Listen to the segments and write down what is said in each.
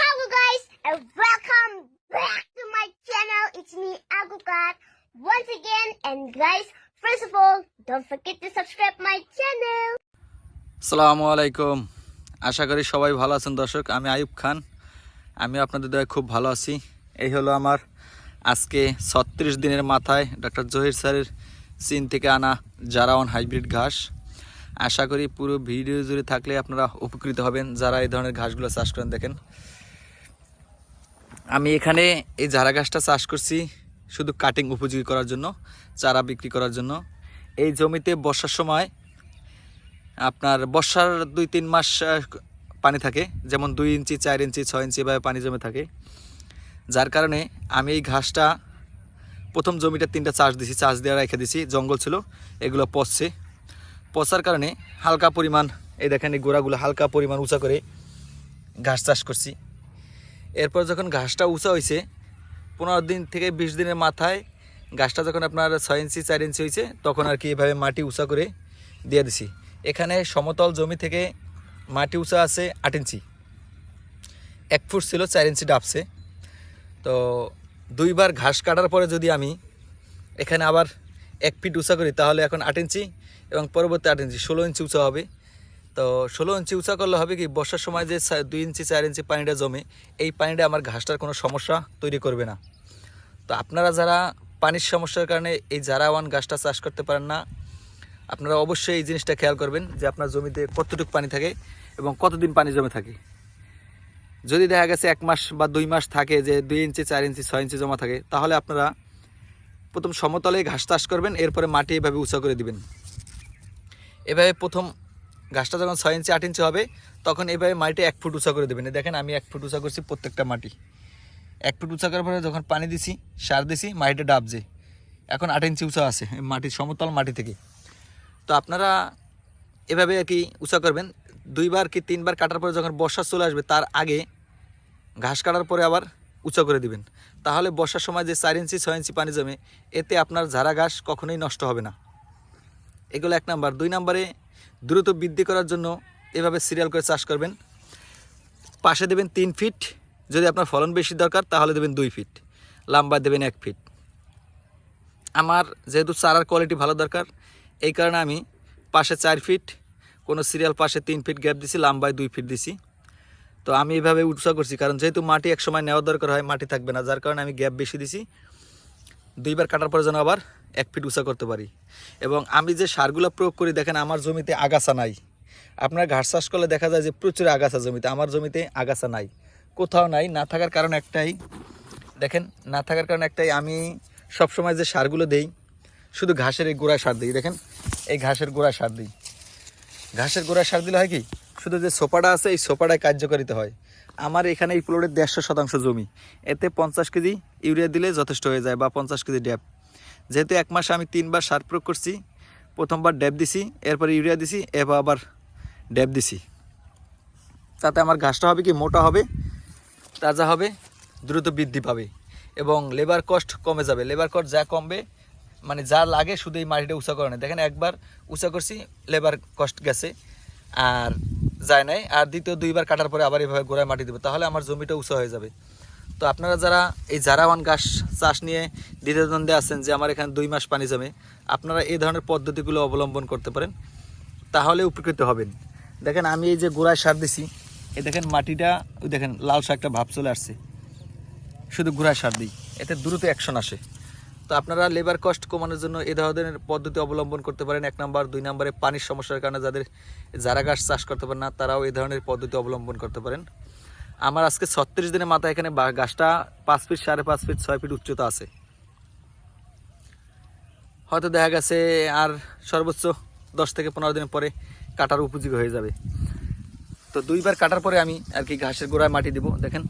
Hello guys, and welcome back to my channel. It's me Agukat once again. And guys, first of all, don't forget to subscribe my channel. আসসালামু আলাইকুম আশা করি সবাই ভালো আছেন, দর্শক। আমি আয়ুব খান। আমি আপনাদের দয়া খুব ভালো আছি। এই হলো আমার আজকে ছত্রিশ দিনের মাথায় ডক্টর জহির স্যারের চীন থেকে আনা জারাওয়ান হাইব্রিড ঘাস। আশা করি পুরো ভিডিও জুড়ে থাকলে আপনারা উপকৃত হবেন। যারা এই ধরনের ঘাসগুলো চাষ করেন, দেখেন। আমি এখানে এই জারা গাছটা চাষ করছি শুধু কাটিং উপযোগী করার জন্য, চারা বিক্রি করার জন্য। এই জমিতে বর্ষার সময় আপনার বর্ষার দুই তিন মাস পানি থাকে, যেমন দুই ইঞ্চি, চার ইঞ্চি, ছয় ইঞ্চি এভাবে পানি জমে থাকে। যার কারণে আমি এই ঘাসটা, প্রথম জমিটা তিনটা চাষ দিছি, চাষ দেওয়া রেখে দিছি, জঙ্গল ছিল, এগুলো পচছে। পচার কারণে হালকা পরিমাণ, এই দেখেন এই গোড়াগুলো হালকা পরিমাণ উঁচা করে ঘাস চাষ করছি। এরপর যখন ঘাসটা উঁচা হয়েছে পনেরো দিন থেকে বিশ দিনের মাথায় গাছটা যখন আপনার ছয় ইঞ্চি, চার ইঞ্চি হয়েছে তখন আর কি এভাবে মাটি উঁচা করে দিয়ে দিছি। এখানে সমতল জমি থেকে মাটি উঁচা আছে আট ইঞ্চি। এক ফুট ছিল, চার ইঞ্চি ডাবছে। তো দুইবার ঘাস কাটার পরে যদি আমি এখানে আবার এক ফিট উঁচা করি, তাহলে এখন আট ইঞ্চি এবং পরবর্তী আট ইঞ্চি, ষোলো ইঞ্চি উঁচা হবে। তো ষোলো ইঞ্চি উঁচা করলে হবে কি, বর্ষার সময় যে দুই ইঞ্চি, চার ইঞ্চি পানিটা জমে, এই পানিটা আমার ঘাসটার কোনো সমস্যা তৈরি করবে না। তো আপনারা যারা পানির সমস্যার কারণে এই জারাওয়ান গাছটা চাষ করতে পারেন না, আপনারা অবশ্যই এই জিনিসটা খেয়াল করবেন যে আপনার জমিতে কতটুকু পানি থাকে এবং কতদিন পানি জমে থাকে। যদি দেখা গেছে এক মাস বা দুই মাস থাকে যে দুই ইঞ্চি, চার ইঞ্চি, ছয় ইঞ্চি জমা থাকে, তাহলে আপনারা প্রথম সমতলে ঘাস চাষ করবেন, এরপরে মাটি এভাবে উঁচা করে দিবেন। এভাবে প্রথম ঘাসটা যখন ছয় ইঞ্চি, আট ইঞ্চি হবে, তখন এভাবে মাটিটা এক ফুট উঁচা করে দেবেন। দেখেন, আমি এক ফুট উঁচা করছি প্রত্যেকটা মাটি। এক ফুট উঁচা করার পরে যখন পানি দিছি, সার দিছি, মাটিটা ডাবছে। এখন আট ইঞ্চি উঁচা আছে মাটির সমতল মাটি থেকে। তো আপনারা এভাবে আর কি উঁচা করবেন। দুইবার কি তিনবার কাটার পরে যখন বর্ষা চলে আসবে, তার আগে ঘাস কাটার পরে আবার উঁচা করে দিবেন। তাহলে বর্ষার সময় যে চার ইঞ্চি, ছয় ইঞ্চি পানি জমে, এতে আপনার ঝাড়া ঘাস কখনোই নষ্ট হবে না। এগুলো এক নাম্বার। দুই নাম্বারে দ্রুত বৃদ্ধি করার জন্য এভাবে সিরিয়াল করে চাষ করবেন। পাশে দেবেন তিন ফিট। যদি আপনার ফলন বেশি দরকার, তাহলে দেবেন দুই ফিট। লাম্বা দেবেন এক ফিট। আমার যেহেতু চারার কোয়ালিটি ভালো দরকার, এই কারণে আমি পাশে চার ফিট, কোনো সিরিয়াল পাশে তিন ফিট গ্যাপ দিছি, লাম্বায় দুই ফিট দিছি। তো আমি এভাবে উৎসাহ করছি, কারণ যেহেতু মাটি এক সময় নেওয়ার দরকার হয়, মাটি থাকবে না, যার কারণে আমি গ্যাপ বেশি দিছি। দুইবার কাটার পরে যেন আবার এক ফিট উঁচা করতে পারি। এবং আমি যে সারগুলো প্রয়োগ করি, দেখেন আমার জমিতে আগাছা নাই। আপনার ঘাস চাষ করলে দেখা যায় যে প্রচুর আগাছা জমিতে, আমার জমিতে আগাছা নাই। কোথাও নাই, না থাকার কারণ একটাই। দেখেন, না থাকার কারণ একটাই, আমি সবসময় যে সারগুলো দেই, শুধু ঘাসের এই গোড়ায় সার দিই। দেখেন, এই ঘাসের গোড়ায় সার দিই। ঘাসের গোড়ায় সার দিলে হয় কি? শুধু যে সোপাটা আছে, এই সোপাটায় কার্যকারিতা হয়। আমার এখানে এই প্লটের দেড়শো শতাংশ জমি। এতে পঞ্চাশ কেজি ইউরিয়া দিলে যথেষ্ট হয়ে যায় বা পঞ্চাশ কেজি ড্যাপ। যেহেতু এক মাসে আমি তিনবার সার প্রয়োগ করছি, প্রথমবার ড্যাপ দিছি, এরপর ইউরিয়া দিছি, এরপর আবার ড্যাপ দিছি। তাতে আমার ঘাসটা হবে কি, মোটা হবে, তাজা হবে, দ্রুত বৃদ্ধি পাবে এবং লেবার কস্ট কমে যাবে। লেবার কস্ট যা কমবে মানে যা লাগে শুধু এই মাটিটা উঁচা করে না দেখেন একবার উঁচা করছি লেবার কস্ট গেছে। আর যায় নাই, আর দ্বিতীয় দুইবার কাটার পরে আবার এভাবে গোড়ায় মাটি দেবো, তাহলে আমার জমিটা উঁচু হয়ে যাবে। তো আপনারা যারা এই জারাওয়ান ঘাস চাষ নিয়ে দ্বিধাদ্বন্দ্বে আছেন যে আমার এখানে দুই মাস পানি জমে, আপনারা এই ধরনের পদ্ধতিগুলো অবলম্বন করতে পারেন, তাহলে উপকৃত হবেন। দেখেন, আমি এই যে গোড়ায় সার দিছি এই দেখেন মাটিটা, ওই দেখেন লাল শাকটা ভাব চলে আসছে। শুধু গোড়ায় সার দিই, এতে দ্রুত অ্যাকশন আসে। তো আপনারা লেবার কস্ট কমানোর জন্য এই ধরনের পদ্ধতি অবলম্বন করতে পারেন। এক নাম্বার। দুই নম্বরে পানির সমস্যার কারণে যাদের যারা গাছ চাষ করতে পারেন না, তারাও এই ধরনের পদ্ধতি অবলম্বন করতে পারেন। আমার আজকে ছত্রিশ দিনের মাথায় এখানে গাছটা পাঁচ ফিট, সাড়ে পাঁচ ফিট, ছয় ফিট উচ্চতা আছে। হয়তো দেখা গেছে আর সর্বোচ্চ দশ থেকে পনেরো দিন পরে কাটার উপযোগী হয়ে যাবে। তো দুইবার কাটার পরে আমি আর কি ঘাসের গোড়ায় মাটি দিব। দেখেন,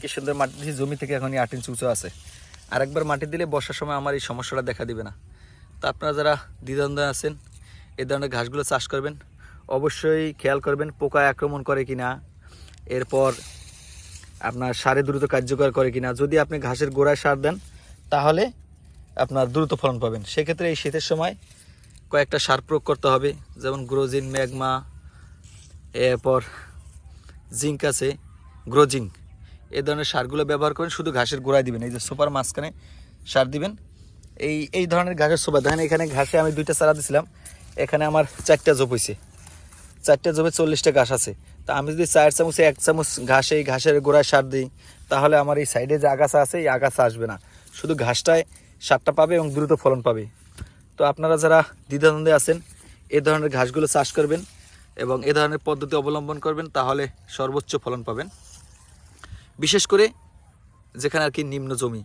কি সুন্দর মাটি জমি থেকে এখন আট ইঞ্চি উঁচু আছে। আরেকবার মাটি দিলে বর্ষার সময় আমার এই সমস্যাটা দেখা দিবে না। তো আপনারা যারা দ্বিধান্দ্বে আছেন, এ ধরনের ঘাসগুলো চাষ করবেন, অবশ্যই খেয়াল করবেন পোকা আক্রমণ করে কি না এরপর আপনার সারে দ্রুত কার্যকর করে কিনা। যদি আপনি ঘাসের গোড়ায় সার দেন, তাহলে আপনার দ্রুত ফলন পাবেন। সেক্ষেত্রে এই শীতের সময় কয়েকটা সার প্রয়োগ করতে হবে, যেমন গ্রোজিন, ম্যাগমা, এরপর জিঙ্ক আছে, গ্রোজিং। এই ধরনের সারগুলো ব্যবহার করেন, শুধু ঘাসের গোড়ায় দিবেন, এই যে সুপার মাঝখানে সার দিবেন। এই এই ধরনের ঘাসের সোপা দেখেন এখানে ঘাসে আমি দুইটা চারা দিছিলাম, এখানে আমার চারটা জোপ হয়েছে চারটে জমে চল্লিশটা ঘাস আছে। তা আমি যদি চার চামচে এক চামচ ঘাসে, এই ঘাসের গোড়ায় সার দিই, তাহলে আমার এই সাইডে যে আগাছা আছে, এই আগাছা আসবে না। শুধু ঘাসটায় সারটা পাবে এবং দ্রুত ফলন পাবে। তো আপনারা যারা দ্বিধাদ্বন্দ্বে আছেন, এ ধরনের ঘাসগুলো চাষ করবেন এবং এ ধরনের পদ্ধতি অবলম্বন করবেন, তাহলে সর্বোচ্চ ফলন পাবেন। বিশেষ করে যেখানে আর কি নিম্ন জমি,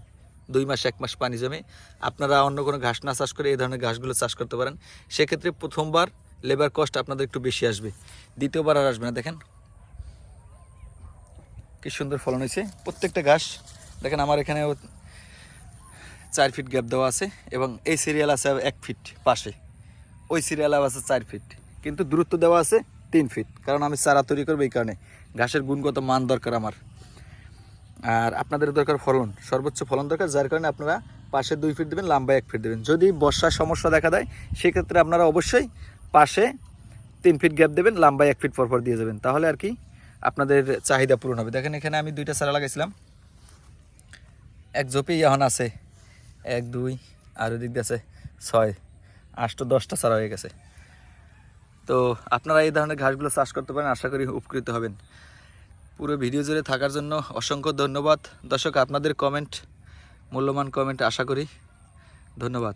দুই মাস, এক মাস পানি জমে, আপনারা অন্য কোনো ঘাস না চাষ করে এই ধরনের ঘাসগুলো চাষ করতে পারেন। সেক্ষেত্রে প্রথমবার লেবার কস্ট আপনাদের একটু বেশি আসবে, দ্বিতীয়বার আর আসবে না, দেখেন। কি সুন্দর ফলন হয়েছে। প্রত্যেকটা ঘাস, দেখেন আমার এখানে চার ফিট গ্যাপ দেওয়া আছে এবং এই সিরিয়াল আছে এক ফিট পাশে। ওই সিরিয়াল আছে চার ফিট কিন্তু দূরত্ব দেওয়া আছে তিন ফিট কারণ আমি চারা তৈরি করব এই কারণে। ঘাসের গুণগত মান দরকার আমার। আর আপনাদের দরকার ফলন, সর্বোচ্চ ফলন দরকার, যার কারণে আপনারা পাশে দুই ফিট দেবেন, লম্বায় এক ফিট দেবেন। যদি বর্ষার সমস্যা দেখা দেয়, সেক্ষেত্রে আপনারা অবশ্যই পাশে তিন ফিট গ্যাপ দেবেন, লম্বায় এক ফিট পরপর দিয়ে যাবেন। তাহলে আর কি আপনাদের চাহিদা পূরণ হবে। দেখেন, এখানে আমি দুইটা চারা লাগাইছিলাম। এক জপি এখন আছে এক, দুই, আর ওদিক আছে ছয় আষ্ট দশটা চারা হয়ে গেছে। তো আপনারা এই ধরনের ঘাসগুলো চাষ করতে পারেন, আশা করি উপকৃত হবেন। পুরো ভিডিও জুড়ে থাকার জন্য অসংখ্য ধন্যবাদ। দর্শক, আপনাদের কমেন্ট মূল্যবান কমেন্ট আশা করি। ধন্যবাদ।